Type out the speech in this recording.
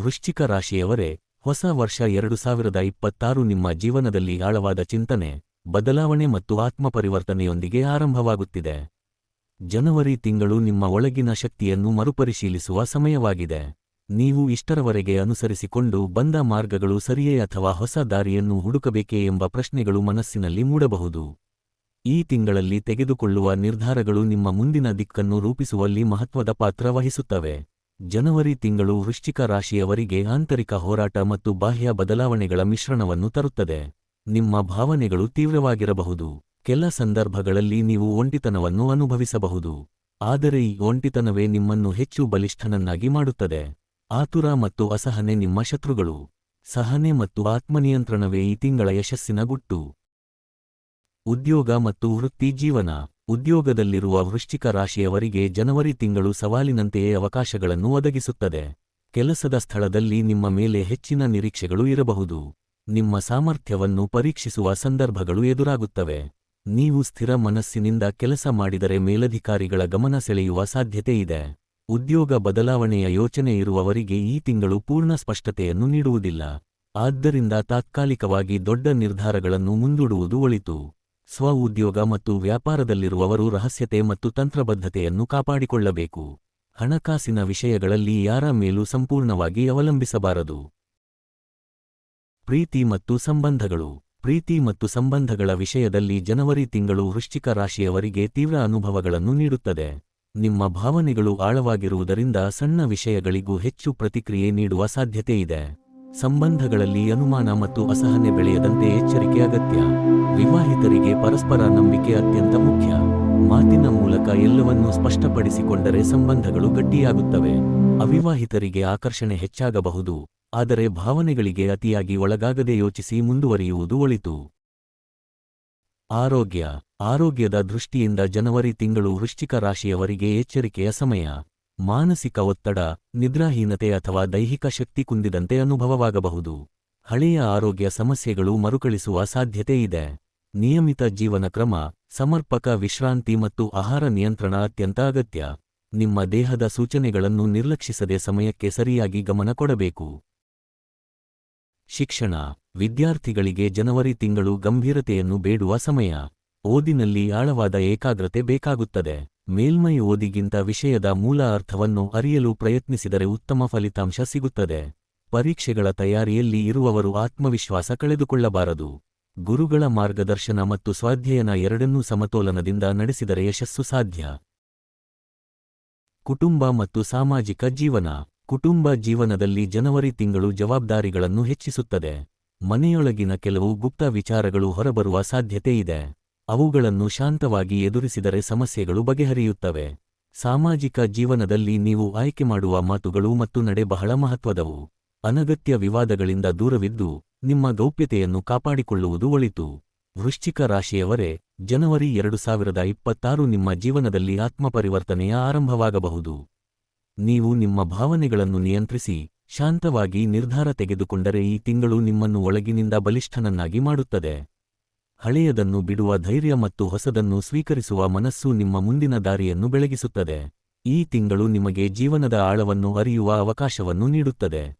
ವೃಶ್ಚಿಕ ರಾಶಿಯವರೇ, ಹೊಸ ವರ್ಷ ಎರಡು ಸಾವಿರದ ಇಪ್ಪತ್ತಾರು ನಿಮ್ಮ ಜೀವನದಲ್ಲಿ ಆಳವಾದ ಚಿಂತನೆ, ಬದಲಾವಣೆ ಮತ್ತು ಆತ್ಮಪರಿವರ್ತನೆಯೊಂದಿಗೆ ಆರಂಭವಾಗುತ್ತಿದೆ. ಜನವರಿ ತಿಂಗಳು ನಿಮ್ಮ ಒಳಗಿನ ಶಕ್ತಿಯನ್ನು ಮರುಪರಿಶೀಲಿಸುವ ಸಮಯವಾಗಿದೆ. ನೀವು ಇಷ್ಟರವರೆಗೆ ಅನುಸರಿಸಿಕೊಂಡು ಬಂದ ಮಾರ್ಗಗಳು ಸರಿಯೇ ಅಥವಾ ಹೊಸ ದಾರಿಯನ್ನು ಹುಡುಕಬೇಕೇ ಎಂಬ ಪ್ರಶ್ನೆಗಳು ಮನಸ್ಸಿನಲ್ಲಿ ಮೂಡಬಹುದು. ಈ ತಿಂಗಳಲ್ಲಿ ತೆಗೆದುಕೊಳ್ಳುವ ನಿರ್ಧಾರಗಳು ನಿಮ್ಮ ಮುಂದಿನ ದಿಕ್ಕನ್ನು ರೂಪಿಸುವಲ್ಲಿ ಮಹತ್ವದ ಪಾತ್ರ ವಹಿಸುತ್ತವೆ. ಜನವರಿ ತಿಂಗಳು ವೃಶ್ಚಿಕ ರಾಶಿಯವರಿಗೆ ಆಂತರಿಕ ಹೋರಾಟ ಮತ್ತು ಬಾಹ್ಯ ಬದಲಾವಣೆಗಳ ಮಿಶ್ರಣವನ್ನು ತರುತ್ತದೆ. ನಿಮ್ಮ ಭಾವನೆಗಳು ತೀವ್ರವಾಗಿರಬಹುದು. ಕೆಲ ಸಂದರ್ಭಗಳಲ್ಲಿ ನೀವು ಒಂಟಿತನವನ್ನು ಅನುಭವಿಸಬಹುದು. ಆದರೆ ಈ ಒಂಟಿತನವೇ ನಿಮ್ಮನ್ನು ಹೆಚ್ಚು ಬಲಿಷ್ಠನನ್ನಾಗಿ ಮಾಡುತ್ತದೆ. ಆತುರ ಮತ್ತು ಅಸಹನೆ ನಿಮ್ಮ ಶತ್ರುಗಳು. ಸಹನೆ ಮತ್ತು ಆತ್ಮನಿಯಂತ್ರಣವೇ ಈ ತಿಂಗಳ ಯಶಸ್ಸಿನ ಗುಟ್ಟು. ಉದ್ಯೋಗ ಮತ್ತು ವೃತ್ತಿ ಜೀವನ. ಉದ್ಯೋಗದಲ್ಲಿರುವ ವೃಶ್ಚಿಕ ರಾಶಿಯವರಿಗೆ ಜನವರಿ ತಿಂಗಳು ಸವಾಲಿನಂತೆಯೇ ಅವಕಾಶಗಳನ್ನು ಒದಗಿಸುತ್ತದೆ. ಕೆಲಸದ ಸ್ಥಳದಲ್ಲಿ ನಿಮ್ಮ ಮೇಲೆ ಹೆಚ್ಚಿನ ನಿರೀಕ್ಷೆಗಳು ಇರಬಹುದು. ನಿಮ್ಮ ಸಾಮರ್ಥ್ಯವನ್ನು ಪರೀಕ್ಷಿಸುವ ಸಂದರ್ಭಗಳು ಎದುರಾಗುತ್ತವೆ. ನೀವು ಸ್ಥಿರ ಮನಸ್ಸಿನಿಂದ ಕೆಲಸ ಮಾಡಿದರೆ ಮೇಲಧಿಕಾರಿಗಳ ಗಮನ ಸೆಳೆಯುವ ಸಾಧ್ಯತೆಯಿದೆ ಉದ್ಯೋಗ ಬದಲಾವಣೆಯ ಯೋಚನೆ ಇರುವವರಿಗೆ ಈ ತಿಂಗಳು ಪೂರ್ಣ ಸ್ಪಷ್ಟತೆಯನ್ನು ನೀಡುವುದಿಲ್ಲ. ಆದ್ದರಿಂದ ತಾತ್ಕಾಲಿಕವಾಗಿ ದೊಡ್ಡ ನಿರ್ಧಾರಗಳನ್ನು ಮುಂದೂಡುವುದು ಒಳಿತು. ಸ್ವ ಉದ್ಯೋಗ ಮತ್ತು ವ್ಯಾಪಾರದಲ್ಲಿರುವವರು ರಹಸ್ಯತೆ ಮತ್ತು ತಂತ್ರಬದ್ಧತೆಯನ್ನು ಕಾಪಾಡಿಕೊಳ್ಳಬೇಕು. ಹಣಕಾಸಿನ ವಿಷಯಗಳಲ್ಲಿ ಯಾರ ಮೇಲೂ ಸಂಪೂರ್ಣವಾಗಿ ಅವಲಂಬಿಸಬಾರದು. ಪ್ರೀತಿ ಮತ್ತು ಸಂಬಂಧಗಳು. ಪ್ರೀತಿ ಮತ್ತು ಸಂಬಂಧಗಳ ವಿಷಯದಲ್ಲಿ ಜನವರಿ ತಿಂಗಳು ವೃಶ್ಚಿಕ ರಾಶಿಯವರಿಗೆ ತೀವ್ರ ಅನುಭವಗಳನ್ನು ನೀಡುತ್ತದೆ. ನಿಮ್ಮ ಭಾವನೆಗಳು ಆಳವಾಗಿರುವುದರಿಂದ ಸಣ್ಣ ವಿಷಯಗಳಿಗೂ ಹೆಚ್ಚು ಪ್ರತಿಕ್ರಿಯೆ ನೀಡುವ ಸಾಧ್ಯತೆಯಿದೆ. ಸಂಬಂಧಗಳಲ್ಲಿ ಅನುಮಾನ ಮತ್ತು ಅಸಹನೆ ಬೆಳೆಯದಂತೆ ಎಚ್ಚರಿಕೆ ಅಗತ್ಯ. ವಿವಾಹಿತರಿಗೆ ಪರಸ್ಪರ ನಂಬಿಕೆ ಅತ್ಯಂತ ಮುಖ್ಯ. ಮಾತಿನ ಮೂಲಕ ಎಲ್ಲವನ್ನೂ ಸ್ಪಷ್ಟಪಡಿಸಿಕೊಂಡರೆ ಸಂಬಂಧಗಳು ಗಟ್ಟಿಯಾಗುತ್ತವೆ. ಅವಿವಾಹಿತರಿಗೆ ಆಕರ್ಷಣೆ ಹೆಚ್ಚಾಗಬಹುದು, ಆದರೆ ಭಾವನೆಗಳಿಗೆ ಅತಿಯಾಗಿ ಒಳಗಾಗದೆ ಯೋಚಿಸಿ ಮುಂದುವರಿಯುವುದು ಒಳಿತು. ಆರೋಗ್ಯ, ಆರೋಗ್ಯದ ದೃಷ್ಟಿಯಿಂದ ಜನವರಿ ತಿಂಗಳು ವೃಶ್ಚಿಕ ರಾಶಿಯವರಿಗೆ ಎಚ್ಚರಿಕೆಯ ಸಮಯ. ಮಾನಸಿಕ ಒತ್ತಡ, ನಿದ್ರಾಹೀನತೆ ಅಥವಾ ದೈಹಿಕ ಶಕ್ತಿ ಕುಂದಿದಂತೆ ಅನುಭವವಾಗಬಹುದು. ಹಳೆಯ ಆರೋಗ್ಯ ಸಮಸ್ಯೆಗಳು ಮರುಕಳಿಸುವ ಸಾಧ್ಯತೆ ಇದೆ. ನಿಯಮಿತ ಜೀವನ ಕ್ರಮ, ಸಮರ್ಪಕ ವಿಶ್ರಾಂತಿ ಮತ್ತು ಆಹಾರ ನಿಯಂತ್ರಣ ಅತ್ಯಂತ ಅಗತ್ಯ. ನಿಮ್ಮ ದೇಹದ ಸೂಚನೆಗಳನ್ನು ನಿರ್ಲಕ್ಷಿಸದೆ ಸಮಯಕ್ಕೆ ಸರಿಯಾಗಿ ಗಮನ ಕೊಡಬೇಕು. ಶಿಕ್ಷಣ, ವಿದ್ಯಾರ್ಥಿಗಳಿಗೆ ಜನವರಿ ತಿಂಗಳು ಗಂಭೀರತೆಯನ್ನು ಬೇಡುವ ಸಮಯ. ಓದಿನಲ್ಲಿ ಆಳವಾದ ಏಕಾಗ್ರತೆ ಬೇಕಾಗುತ್ತದೆ. ಮೇಲ್ಮೈ ಓದಿಗಿಂತ ವಿಷಯದ ಮೂಲ ಅರ್ಥವನ್ನು ಅರಿಯಲು ಪ್ರಯತ್ನಿಸಿದರೆ ಉತ್ತಮ ಫಲಿತಾಂಶ ಸಿಗುತ್ತದೆ. ಪರೀಕ್ಷೆಗಳ ತಯಾರಿಯಲ್ಲಿ ಇರುವವರು ಆತ್ಮವಿಶ್ವಾಸ ಕಳೆದುಕೊಳ್ಳಬಾರದು. ಗುರುಗಳ ಮಾರ್ಗದರ್ಶನ ಮತ್ತು ಸ್ವಾಧ್ಯಯನ ಎರಡನ್ನೂ ಸಮತೋಲನದಿಂದ ನಡೆಸಿದರೆ ಯಶಸ್ಸು ಸಾಧ್ಯ. ಕುಟುಂಬ ಮತ್ತು ಸಾಮಾಜಿಕ ಜೀವನ. ಕುಟುಂಬ ಜೀವನದಲ್ಲಿ ಜನವರಿ ತಿಂಗಳು ಜವಾಬ್ದಾರಿಗಳನ್ನು ಹೆಚ್ಚಿಸುತ್ತದೆ. ಮನೆಯೊಳಗಿನ ಕೆಲವು ಗುಪ್ತ ವಿಚಾರಗಳು ಹೊರಬರುವ ಸಾಧ್ಯತೆಯಿದೆ ಅವುಗಳನ್ನು ಶಾಂತವಾಗಿ ಎದುರಿಸಿದರೆ ಸಮಸ್ಯೆಗಳು ಬಗೆಹರಿಯುತ್ತವೆ. ಸಾಮಾಜಿಕ ಜೀವನದಲ್ಲಿ ನೀವು ಆಯ್ಕೆ ಮಾಡುವ ಮಾತುಗಳು ಮತ್ತು ನಡೆ ಬಹಳ ಮಹತ್ವದವು. ಅನಗತ್ಯ ವಿವಾದಗಳಿಂದ ದೂರವಿದ್ದು ನಿಮ್ಮ ಗೌಪ್ಯತೆಯನ್ನು ಕಾಪಾಡಿಕೊಳ್ಳುವುದು ಒಳಿತು. ವೃಶ್ಚಿಕ ರಾಶಿಯವರೇ, ಜನವರಿ ಎರಡು ಸಾವಿರದ ಇಪ್ಪತ್ತಾರು ನಿಮ್ಮ ಜೀವನದಲ್ಲಿ ಆತ್ಮಪರಿವರ್ತನೆಯ ಆರಂಭವಾಗಬಹುದು. ನೀವು ನಿಮ್ಮ ಭಾವನೆಗಳನ್ನು ನಿಯಂತ್ರಿಸಿ, ಶಾಂತವಾಗಿ ನಿರ್ಧಾರ ತೆಗೆದುಕೊಂಡರೆ ಈ ತಿಂಗಳು ನಿಮ್ಮನ್ನು ಒಳಗಿನಿಂದ ಬಲಿಷ್ಠನನ್ನಾಗಿ ಮಾಡುತ್ತದೆ. ಹಳೆಯದನ್ನು ಬಿಡುವ ಧೈರ್ಯ ಮತ್ತು ಹೊಸದನ್ನು ಸ್ವೀಕರಿಸುವ ಮನಸ್ಸು ನಿಮ್ಮ ಮುಂದಿನ ದಾರಿಯನ್ನು ಬೆಳಗಿಸುತ್ತದೆ. ಈ ತಿಂಗಳು ನಿಮಗೆ ಜೀವನದ ಆಳವನ್ನು ಅರಿಯುವ ಅವಕಾಶವನ್ನು ನೀಡುತ್ತದೆ.